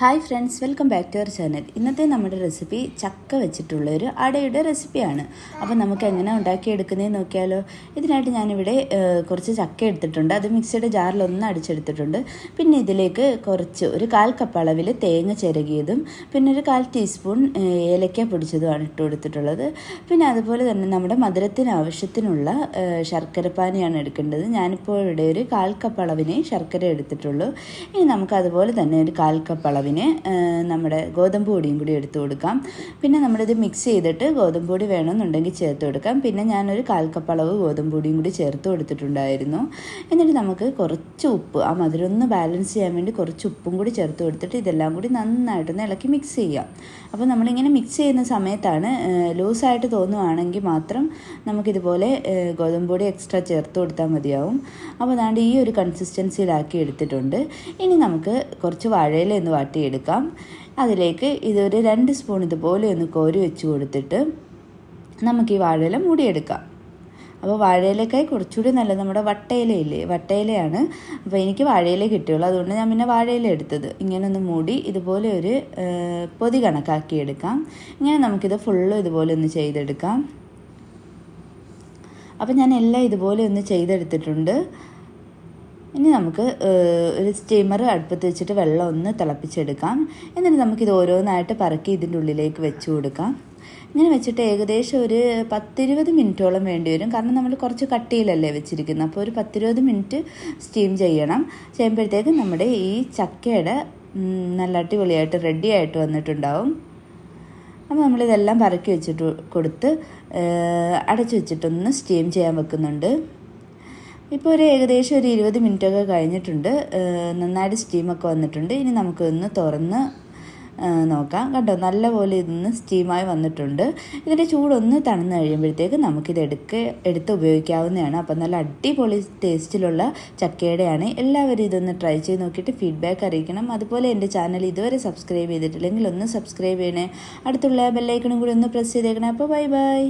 Hi friends welcome back to our channel ഇന്നത്തെ നമ്മുടെ recipe ചക്ക വെച്ചിട്ടുള്ള ഒരു അടയുടെ റെസിപ്പിയാണ് അപ്പോൾ നമുക്ക് എങ്ങനെ ഉണ്ടാക്കിയെടുക്കുന്നതെന്ന് നോക്കിയാലോ. ഇതിനായിട്ട് ഞാനിവിടെ കുറച്ച് ചക്ക എടുത്തിട്ടുണ്ട്. അത് മിക്സിയുടെ ജാറിൽ ഒന്ന് അടിച്ചെടുത്തിട്ടുണ്ട്. പിന്നെ ഇതിലേക്ക് കുറച്ച് ഒരു കാൽ കപ്പ് അളവിൽ തേങ്ങ ചിരകിയതും പിന്നെ ഒരു കാൽ ടീസ്പൂൺ ഏലക്ക പൊടിച്ചതുമാണ് ഇട്ട് കൊടുത്തിട്ടുള്ളത്. പിന്നെ അതുപോലെ തന്നെ നമ്മുടെ മധുരത്തിന് ആവശ്യത്തിനുള്ള ശർക്കരപ്പാനിയാണ് എടുക്കേണ്ടത്. ഞാനിപ്പോൾ ഇവിടെ ഒരു കാൽ കപ്പ് അളവിനെ ശർക്കര എടുത്തിട്ടുള്ളൂ. ഇനി നമുക്ക് അതുപോലെ തന്നെ ഒരു കാൽ കപ്പ് അളവിന് ഏഹ്, നമ്മുടെ ഗോതമ്പ് പൊടിയും കൂടി എടുത്തു കൊടുക്കാം. പിന്നെ നമ്മളിത് മിക്സ് ചെയ്തിട്ട് ഗോതമ്പ് പൊടി വേണമെന്നുണ്ടെങ്കിൽ ചേർത്ത് കൊടുക്കാം. പിന്നെ ഞാനൊരു കാൽക്കപ്പളവ് ഗോതമ്പ് പൊടിയും കൂടി ചേർത്ത് കൊടുത്തിട്ടുണ്ടായിരുന്നു. എന്നിട്ട് നമുക്ക് കുറച്ച് ഉപ്പ് ആ മധുരം ഒന്ന് ബാലൻസ് ചെയ്യാൻ വേണ്ടി കുറച്ച് ഉപ്പും കൂടി ചേർത്ത് കൊടുത്തിട്ട് ഇതെല്ലാം കൂടി നന്നായിട്ടൊന്ന് ഇളക്കി മിക്സ് ചെയ്യാം. അപ്പോൾ നമ്മളിങ്ങനെ മിക്സ് ചെയ്യുന്ന സമയത്താണ് ലൂസായിട്ട് തോന്നുവാണെങ്കിൽ മാത്രം നമുക്കിതുപോലെ ഗോതമ്പ് പൊടി എക്സ്ട്രാ ചേർത്ത് കൊടുത്താൽ മതിയാവും. അപ്പോൾ അതാണ്ട് ഈ ഒരു കൺസിസ്റ്റൻസിയിലാക്കി എടുത്തിട്ടുണ്ട്. ഇനി നമുക്ക് കുറച്ച് വാഴയില ഒന്ന് വാട്ടിയെടുക്കാം അതിലേക്ക് ഇതൊരു രണ്ട് സ്പൂൺ ഇതുപോലെ ഒന്ന് കോരി വെച്ച് കൊടുത്തിട്ട് നമുക്ക് ഈ വാഴയില മൂടിയെടുക്കാം. അപ്പോൾ വാഴയിലക്കായി കുറച്ചുകൂടി നല്ല നമ്മുടെ വട്ടയിലയില്ലേ? വട്ടയിലയാണ്. അപ്പോൾ എനിക്ക് വാഴയില കിട്ടിയുള്ളൂ. അതുകൊണ്ട് ഞാൻ പിന്നെ വാഴയില എടുത്തത്. ഇങ്ങനെ ഒന്ന് മൂടി ഇതുപോലെ ഒരു പൊതി കണക്കാക്കി എടുക്കാം ഇങ്ങനെ നമുക്കിത് ഫുള്ളും ഇതുപോലെ ഒന്ന് ചെയ്തെടുക്കാം. അപ്പോൾ ഞാൻ എല്ലാം ഇതുപോലെ ഒന്ന് ചെയ്തെടുത്തിട്ടുണ്ട്. ഇനി നമുക്ക് ഒരു സ്റ്റീമർ അടുപ്പത്ത് വെച്ചിട്ട് വെള്ളം ഒന്ന് തിളപ്പിച്ചെടുക്കാം. എന്നിട്ട് നമുക്കിത് ഓരോന്നായിട്ട് പറക്കി ഇതിന്റെ ഉള്ളിലേക്ക് വെച്ച് കൊടുക്കാം. ഇങ്ങനെ വെച്ചിട്ട് ഏകദേശം ഒരു പത്തിരുപത് മിനിറ്റോളം വേണ്ടി വരും. കാരണം നമ്മൾ കുറച്ച് കട്ടിയിലല്ലേ വെച്ചിരിക്കുന്നത്. അപ്പോൾ ഒരു പത്തിരുപത് മിനിറ്റ് സ്റ്റീം ചെയ്യണം. ചെയ്യുമ്പോഴത്തേക്ക് നമ്മുടെ ഈ ചക്കയുടെ നല്ല അടിപൊളിയായിട്ട് റെഡി ആയിട്ട് വന്നിട്ടുണ്ടാവും. അപ്പോൾ നമ്മളിതെല്ലാം പറക്കി വെച്ചിട്ട് കൊടുത്ത് അടച്ചു വെച്ചിട്ടൊന്ന് സ്റ്റീം ചെയ്യാൻ വെക്കുന്നുണ്ട്. ഇപ്പോൾ ഒരു ഏകദേശം ഒരു ഇരുപത് മിനിറ്റൊക്കെ കഴിഞ്ഞിട്ടുണ്ട്. നന്നായിട്ട് സ്റ്റീമൊക്കെ വന്നിട്ടുണ്ട്. ഇനി നമുക്കൊന്ന് തുറന്ന് നോക്കാം. കണ്ടോ നല്ലപോലെ ഇതൊന്ന് സ്റ്റീമായി വന്നിട്ടുണ്ട്. ഇതിന്റെ ചൂടൊന്ന് തണുന്ന് കഴിയുമ്പോഴത്തേക്ക് നമുക്കിത് എടുക്ക എടുത്ത് ഉപയോഗിക്കാവുന്നതാണ്. അപ്പം നല്ല അടിപൊളി ടേസ്റ്റിലുള്ള ചക്കയുടെയാണ്. എല്ലാവരും ഇതൊന്ന് ട്രൈ ചെയ്ത് നോക്കിയിട്ട് ഫീഡ്ബാക്ക് അറിയിക്കണം. അതുപോലെ എന്റെ ചാനൽ ഇതുവരെ സബ്സ്ക്രൈബ് ചെയ്തിട്ടില്ലെങ്കിൽ ഒന്ന് സബ്സ്ക്രൈബ് ചെയ്യണേ. അടുത്തുള്ള ബെല്ലൈക്കണും കൂടി ഒന്ന് പ്രസ് ചെയ്തേക്കണേ. അപ്പോൾ ബൈ ബൈ.